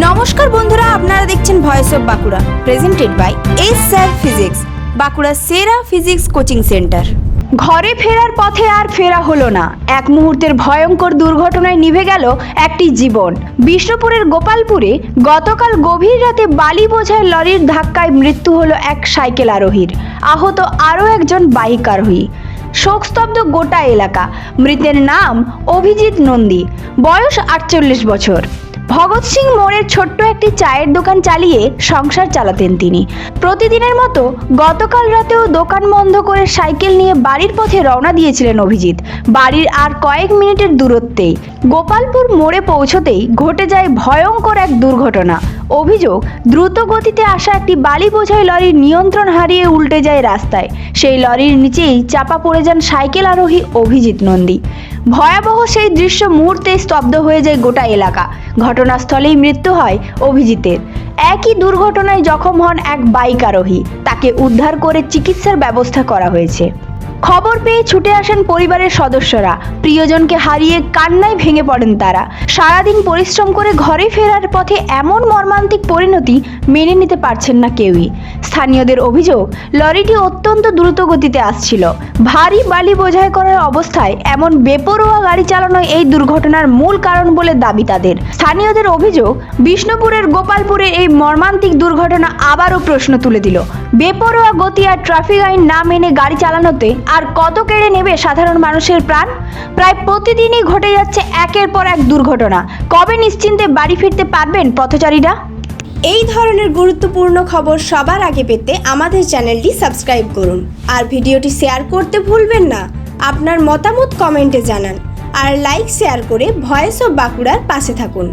নমস্কার বন্ধুরা, আপনারা দেখছেন voice of Bankura presented by S sir physics Bankura সেরা ফিজিক্স কোচিং সেন্টার ঘরে ফেরার পথে আর ফেরা হলো না। এক মুহূর্তের ভয়ঙ্কর দুর্ঘটনায় নিভে গেল একটি জীবন। বিষ্ণুপুরের গোপালপুরে গতকাল গভীর রাতে বালি বোঝায় লরির ধাক্কায় মৃত্যু হলো এক সাইকেল আরোহীর। আহত আরও একজন বাইক আরোহী। শোকস্তব্ধ গোটা এলাকা। মৃতের নাম অভিজিৎ নন্দী। বয়স আটচল্লিশ বছর। ভগৎ সিং মোড়ের ছোট্ট একটি চায়ের দোকান চালিয়ে সংসার চালাতেন তিনি। প্রতিদিনের মতো গতকাল রাতেও দোকান বন্ধ করে সাইকেল নিয়ে বাড়ির পথে রওনা দিয়েছিলেন অভিজিৎ। বাড়ির আর কয়েক মিনিটের দূরত্বেই গোপালপুর মোড়ে পৌঁছতেই ঘটে যায় ভয়ঙ্কর এক দুর্ঘটনা। অভিযোগ, দ্রুত গতিতে আসা একটি বালি বোঝাই লরির নিয়ন্ত্রণ হারিয়ে উল্টে যায় রাস্তায়। সেই লরির নিচেই চাপা পড়ে যান সাইকেল আরোহী অভিজিৎ নন্দী। ভয়াবহ সেই দৃশ্য মুহূর্তে স্তব্ধ হয়ে যায় গোটা এলাকা। ঘটনাস্থলেই মৃত্যু হয় অভিজিতের। একই দুর্ঘটনায় জখম হন এক বাইক আরোহী। তাকে উদ্ধার করে চিকিৎসার ব্যবস্থা করা হয়েছে। খবর পেয়ে ছুটে আসেন পরিবারের সদস্যরা। প্রিয়জনকে হারিয়ে কান্নায় ভেঙে পড়েন তারা। সারাদিন পরিশ্রম করে ঘরে ফেরার পথে এমন মর্মান্তিক পরিণতি মেনে নিতে পারছেন না কেউই। স্থানীয়দের অভিযোগ, লরিটি অত্যন্ত দ্রুত গতিতে আসছিল। ভারী বালি বোঝাই করার অবস্থায় এমন বেপরোয়া গাড়ি চালানো এই দুর্ঘটনার মূল কারণ বলে দাবি তাদের। স্থানীয়দের অভিযোগ, বিষ্ণুপুরের গোপালপুরে এই মর্মান্তিক দুর্ঘটনা আবারও প্রশ্ন তুলে দিল। বেপরোয়া গতি আর ট্রাফিক আইন না মেনে গাড়ি চালানোতে আর কত কেড়ে নেবে সাধারণ মানুষের প্রাণ? প্রায় প্রতিদিনই ঘটে যাচ্ছে একের পর এক দুর্ঘটনা। কবে নিশ্চিন্তে বাড়ি ফিরতে পারবেন পথচারীরা? এই ধরনের গুরুত্বপূর্ণ খবর সবার আগে পেতে আমাদের চ্যানেলটি সাবস্ক্রাইব করুন। আর ভিডিওটি শেয়ার করতে ভুলবেন না। আপনার মতামত কমেন্টে জানান। আর লাইক, শেয়ার করে ভয়েস অফ বাঁকুড়ার পাশে থাকুন।